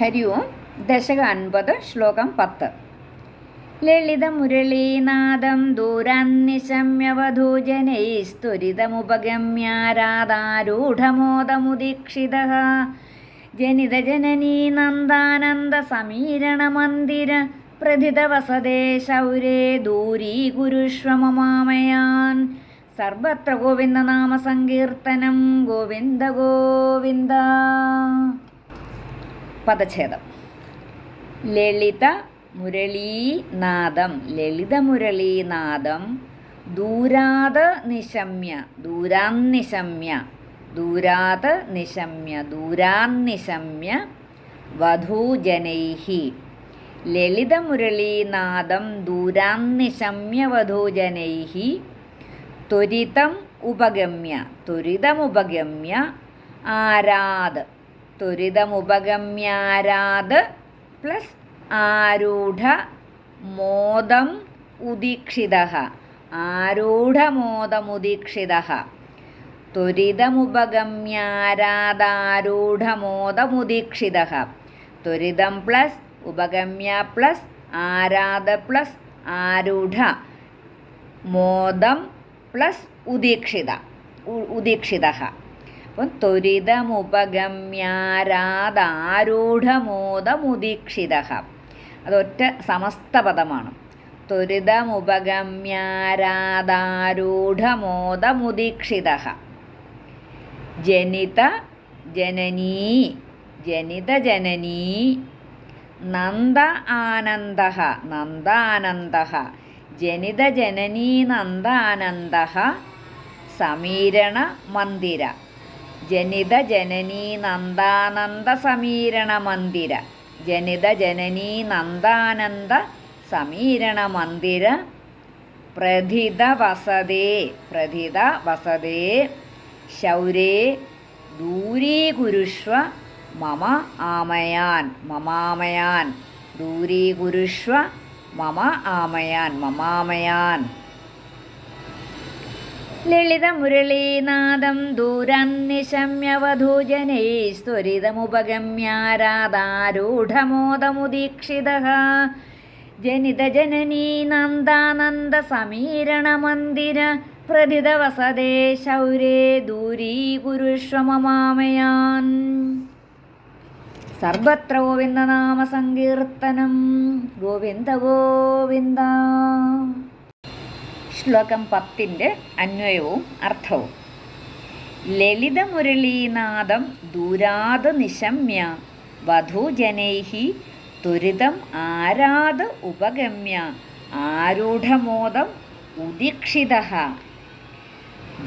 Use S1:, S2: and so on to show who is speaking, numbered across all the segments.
S1: ഹരി ഓം ദശക അൻപത് ശ്ലോകം പത്ത്. ലളിതമുരളീനാദം ദൂരാന്നിശമ്യവധൂജനൈസ്തുരിതമുപഗമ്യാരാധാരൂഢമോദമുദീക്ഷിത ജനിതജനനീ നന്ദാനന്ദസമീരണമന്ദിര പ്രഥിതവസതേ ശൗരേ ദൂരീകുരുഷ്വമമാമയാൻ. സർവത്ര ഗോവിന്ദനാമസങ്കീർത്തനം ഗോവിന്ദ ഗോവിന്ദ. പദച്ഛേദം. ലളിത മുരളീനാദം. ലളിത മുരളീനാദം. ദൂരാത് നിശമ്യ. ദൂരാന്നിശമ്യ. ദൂരാത് നിശമ്യ. ദൂരാന്നിശമ്യ. വധൂജനൈः ലളിതമുരളീനാദം ദൂരാന്നിശമ്യ. വധൂജനൈः ത്വരിതം ഉപഗമ്യ. ത്വരിതമുപഗമ്യ ആരാത്. ത്വരിതമുപഗമ്യാരാത് പ്ലസ് ആരൂഢ മോദം ഉദീക്ഷിത. ആരൂഢമോദമുദീക്ഷിത ത്വരിതമുപഗമ്യാരാധാരൂഢമോദമുദീക്ഷിത ത്വരിതം പ്ലസ് ഉപഗമ്യ പ്ലസ് ആരാധ പ്ലസ് ആരൂഢ മോദം പ്ലസ് ഉദീക്ഷിത ഉദീക്ഷിത. അപ്പം ത്വരിതമുപഗമ്യാരാതാരൂഢമോദമുദീക്ഷിത അതൊറ്റ സമസ്ത പദമാണ് ത്വരിതമുപഗമ്യാരാതാരൂഢമോദമുദീക്ഷിത ജനിത ജനനീ ജനിത ജനനീ നന്ദ ആനന്ദ നന്ദ ആനന്ദ. ജനിത ജനനീ നന്ദ ആനന്ദ. സമീരണ മന്ദിര. ജനിത ജനനീ നന്ദാനന്ദ സമീരണ മന്ദിര. ജനിത ജനനീ നന്ദാനന്ദ സമീരണ മന്ദിര. പ്രഥിത വസതേ പ്രഥിത വസതേ ശൗരേ ദൂരീകുരുഷ്വ മമ ആമയാൻ മമാമയാൻ ദൂരീകുരുഷ്വ മമ ആമയാൻ മമാമയാൻ ലളിതമുരളീനാദം ദൂരാന്നിശമ്യവധൂജനൈസ്ത്വരിതമുപഗമ്യാരാധാരൂഢമോദമുദീക്ഷിത ജനിതജനനീ നന്ദാനന്ദസമീരണമന്ദിര പ്രഥിതവസതേ ശൗരേ ദൂരീകുരുഷ്വമമാമയാൻ സർവത്ര ഗോവിന്ദനാമസങ്കീർത്തനം ഗോവിന്ദ ഗോവിന്ദ ശ്ലോകം പത്തിന്റെ അന്വയവും അർത്ഥവും. ലളിതമുരളീനാദം ദൂരാത് നിശമ്യ വധൂജനൈഹി ത്വരിതം ആരാത് ഉപഗമ്യ ആരൂഢമോദം ഉദീക്ഷിത.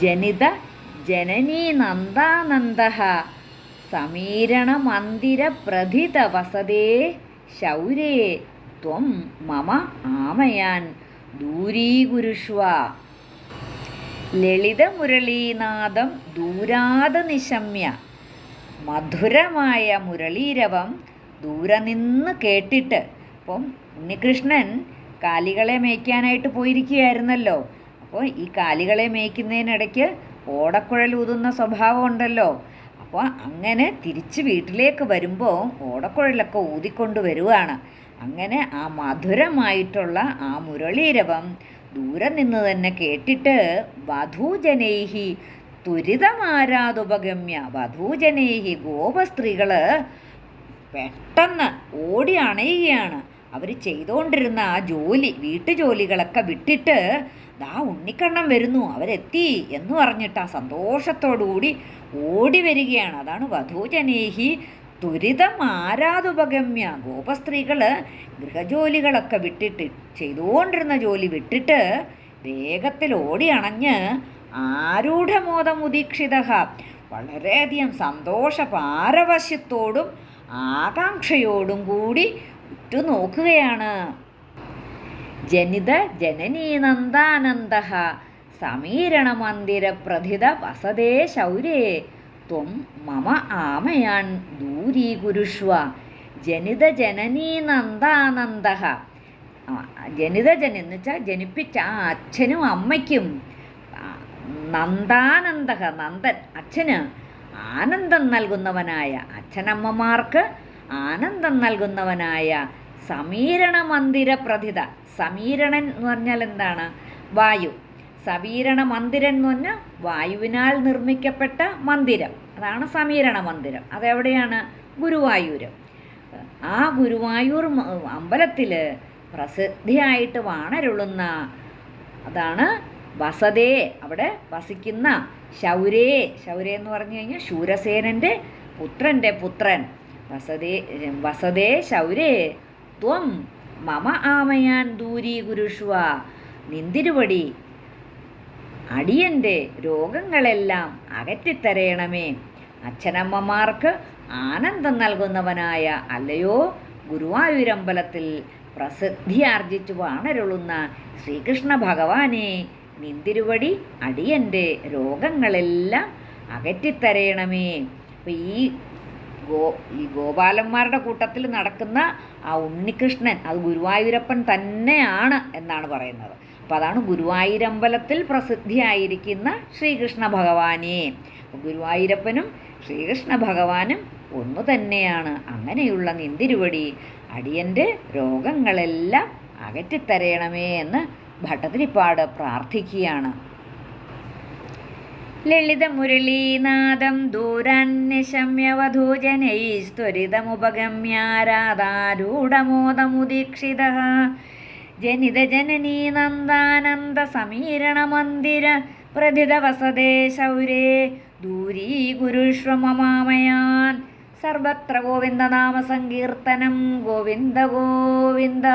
S1: ജനിത ജനനീനന്ദാനന്ദ സമീരണമന്ദിരപ്രഥിതവസതേ ശൗരേ ത്വം മമ ആമയാൻ. ദൂരീകുരുഷ്വ ലളിതമുരളീനാദം ദൂരാത് നിശമ്യ മധുരമായ മുരളീരവം ദൂരെ നിന്ന് കേട്ടിട്ട്. അപ്പം ഉണ്ണികൃഷ്ണൻ കാലികളെ മേയ്ക്കാനായിട്ട് പോയിരിക്കുകയായിരുന്നല്ലോ. അപ്പോൾ ഈ കാലികളെ മേയ്ക്കുന്നതിനിടയ്ക്ക് ഓടക്കുഴൽ ഊതുന്ന സ്വഭാവം ഉണ്ടല്ലോ അപ്പോൾ അങ്ങനെ തിരിച്ച് വീട്ടിലേക്ക് വരുമ്പോൾ ഓടക്കുഴലൊക്കെ ഊതിക്കൊണ്ട് വരുവാണ് അങ്ങനെ ആ മധുരമായിട്ടുള്ള ആ മുരളീരവം ദൂരെ നിന്ന് തന്നെ കേട്ടിട്ട് വധൂജനൈഹി ത്വരിതമാരാതുപഗമ്യ വധൂജനൈഹി ഗോപസ്ത്രീകൾ പെട്ടെന്ന് ഓടി അണയുകയാണ്. അവർ ചെയ്തുകൊണ്ടിരുന്ന ആ ജോലി വീട്ടുജോലികളൊക്കെ വിട്ടിട്ട് ദാ ഉണ്ണിക്കണ്ണം വരുന്നു അവരെത്തി എന്ന് പറഞ്ഞിട്ട് ആ സന്തോഷത്തോടുകൂടി ഓടി വരികയാണ്. അതാണ് വധൂജനേഹി ത്വരിതം ആരാതുപഗമ്യ ഗോപസ്ത്രീകൾ ഗൃഹജോലികളൊക്കെ വിട്ടിട്ട് ചെയ്തുകൊണ്ടിരുന്ന ജോലി വിട്ടിട്ട് വേഗത്തിൽ ഓടി അണഞ്ഞ് ആരൂഢമോദമുദീക്ഷിത വളരെയധികം സന്തോഷ പാരവശ്യത്തോടും ആകാംക്ഷയോടും കൂടി ഉറ്റുനോക്കുകയാണ്. ജനിത ജനനീനന്ദാനന്ദ സമീരണമന്ദിര പ്രഥിത വസതേ ശൗരേ ത്വം മമ ആമയാൻ ദൂരീകുരുഷ്വ. ജനിത നന്ദാനന്ദ ജനിത ജന എന്ന് വെച്ചാൽ ജനിപ്പിച്ച ആ അച്ഛനും അമ്മയ്ക്കും. നന്ദാനന്ദ നന്ദൻ അച്ഛന് ആനന്ദം നൽകുന്നവനായ അച്ഛനമ്മമാർക്ക് ആനന്ദം നൽകുന്നവനായ സമീരണ മന്ദിര പ്രതിത സമീരണൻ എന്ന് പറഞ്ഞാൽ എന്താണ്? വായു. സമീരണ മന്ദിരം എന്ന് പറഞ്ഞാൽ വായുവിനാൽ നിർമ്മിക്കപ്പെട്ട മന്ദിരം. അതാണ് സമീരണ മന്ദിരം. അതെവിടെയാണ്? ഗുരുവായൂർ ആ ഗുരുവായൂർ അമ്പലത്തിൽ പ്രസിദ്ധിയായിട്ട് വാണരുളുന്ന അതാണ് വസതേ. അവിടെ വസിക്കുന്ന ശൗരേ. ശൗരേ എന്ന് പറഞ്ഞു കഴിഞ്ഞാൽ ശൂരസേനന്റെ പുത്രന്റെ പുത്രൻ. വസതേ വസതേ ശൗരേ ത്വം മമ ആമയാൻ ദൂരീ ഗുരുഷ്വ നിന്തിരുവടി അടിയന്റെ രോഗങ്ങളെല്ലാം അകറ്റിത്തരയണമേ. അച്ഛനമ്മമാർക്ക് ആനന്ദം നൽകുന്നവനായ അല്ലയോ? ഗുരുവായൂരമ്പലത്തിൽ പ്രസിദ്ധിയാർജിച്ചു വാണരുളുന്ന ശ്രീകൃഷ്ണ ഭഗവാനെ നിന്തിരുവടി അടിയന്റെ രോഗങ്ങളെല്ലാം അകറ്റിത്തരയണമേ. അപ്പം ഈ ഗോ ഈ ഗോപാലന്മാരുടെ കൂട്ടത്തിൽ നടക്കുന്ന ആ ഉണ്ണികൃഷ്ണൻ അത് ഗുരുവായൂരപ്പൻ തന്നെയാണ് എന്നാണ് പറയുന്നത്. അപ്പോൾ അതാണ് ഗുരുവായൂരമ്പലത്തിൽ പ്രസിദ്ധിയായിരിക്കുന്ന ശ്രീകൃഷ്ണ ഭഗവാനെ. ഗുരുവായൂരപ്പനും ശ്രീകൃഷ്ണ ഭഗവാനും ഒന്നു തന്നെയാണ്. അങ്ങനെയുള്ള നിന്തിരുവടി അടിയന്റെ രോഗങ്ങളെല്ലാം അകറ്റിത്തരയണമേ എന്ന് ഭട്ടതിരിപ്പാട് പ്രാർത്ഥിക്കുകയാണ്. ലളിതമുരളീനാദം ദൂരാന്യശമ്യവധൂജനൈസ്ത്വരിതമുപഗമ്യാരാധാരൂഢമോദമുദീക്ഷിത. ജനിതജനനീ നന്ദാനന്ദ സമീരണ മന്ദിര പ്രതിത വസതേ ശൗരേ ദൂരീ ഗുരുഷ്വമമാമയാൻ സർവത്ര ഗോവിന്ദനാമസങ്കീർത്തനം ഗോവിന്ദ ഗോവിന്ദ.